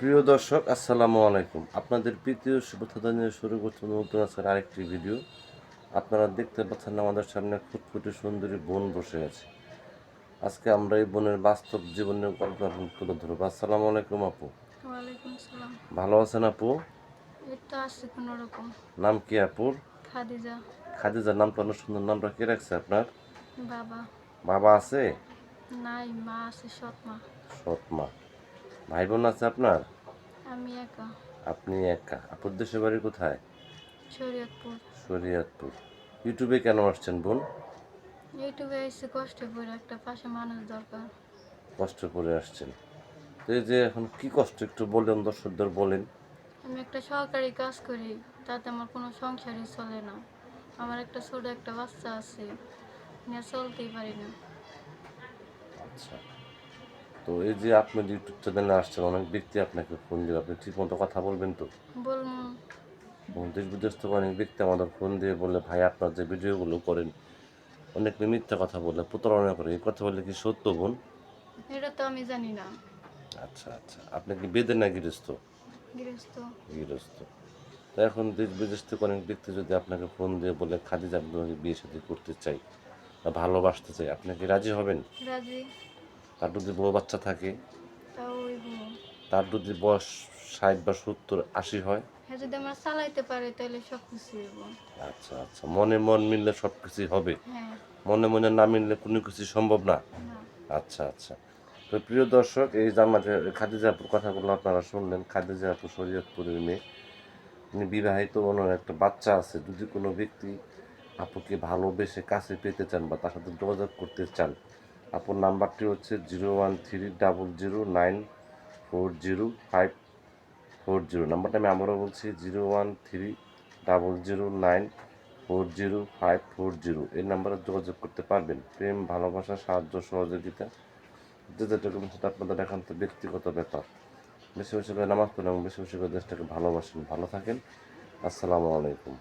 প্রিয় দর্শক আসসালামু আলাইকুম। আপনাদের প্রীতীয় শুভেচ্ছা জানিয়ে শুরু করছে নতুন আজকের আরেকটি ভিডিও। আপনারা দেখতে পাচ্ছেন আমাদের সামনে ফুটফুটে সুন্দরী বোন বসে আছে। আজকে আমরা এই বোনের বাস্তব জীবনের গল্প তুলে ধরবো। আসসালামু আলাইকুম আপু। ভালো আছেন আপু? তো আছে নাম কি আপুর? খাদিজা। খাদিজার নামটা অনেক সুন্দর। নামটা কে রাখছে আপনার? বাবা। বাবা আছে? নাই মা আছে সৎ মা। সৎ মা। ভাই বোন আছে আপনার? আমি একা। আপনি একা। আপুর দেশের বাড়ি কোথায়? শরীয়তপুর। শরীয়তপুর। ইউটিউবে কেন আসছেন বোন? ইউটিউবে এসে কষ্ট করে একটা পাশে মানুষ দরকার। কষ্ট করে আসছেন। তো এই যে এখন কি কষ্ট একটু বলেন দর্শকদের বলেন। আমি একটা সরকারি কাজ করি তাতে আমার কোনো সংসারই চলে না। আমার একটা ছোট একটা বাচ্চা আছে নিয়ে চলতেই পারি না। আচ্ছা। তো এই যে আপনি ইউটিউব চ্যানেলে আসছেন অনেক ব্যক্তি আপনাকে ফোন দিবে। আপনি ঠিক মতো কথা বলবেন তো? দেশ বিদেশ থেকে অনেক ব্যক্তি আমাদের ফোন দিয়ে বলে ভাই আপনার যে ভিডিওগুলো করেন অনেক মিথ্যা কথা বলে প্রতারণা করে। এই কথা বলে কি সত্য বোন? এটা তো আমি জানি না। আচ্ছা আচ্ছা। আপনি কি বেদে না গৃহস্থ? গৃহস্থ। গৃহস্থ। তো এখন দেশ বিদেশ থেকে অনেক ব্যক্তি যদি আপনাকে ফোন দিয়ে বলে খাদিজা আপনাকে বিয়ে সাথে করতে চাই বা ভালোবাসতে চাই আপনি কি রাজি হবেন? রাজি। তার যদি বউ বাচ্চা থাকে তার যদি বয়স ষাট বা সত্তর আশি হয় হ্যাঁ যদি আমরা চালাইতে পারি তাহলে সব কিছু আচ্ছা আচ্ছা। মনে মন মিললে সব কিছুই হবে। হ্যাঁ। মনে মনে না মিললে কোনো কিছু সম্ভব না। না। আচ্ছা আচ্ছা। তো প্রিয় দর্শক এই জামাতে খাদিজা আপুর কথাগুলো আপনারা শুনলেন খাদিজা আপু শরীয়তপুরের মেয়ে। উনি বিবাহিত ওনার একটা বাচ্চা আছে। যদি কোনো ব্যক্তি আপুকে ভালোবেসে কাছে পেতে চান বা তার সাথে যোগাযোগ করতে চান আপুর নাম্বারটি হচ্ছে zero one three double zero nine four zero five four zero. নাম্বারটা আমি আবারও বলছি, zero one three double zero nine four zero five four zero. এই নাম্বারে যোগাযোগ করতে পারবেন। প্রেম, ভালোবাসা, সাহায্য, সহযোগিতা, যে যেটুকু সেটা আপনাদের একান্ত ব্যক্তিগত ব্যাপার। বেশি বেশি করে নামাজ পড়েন এবং বেশি বেশি করে দেশটাকে ভালোবাসেন। ভালো থাকেন। আসসালামু আলাইকুম।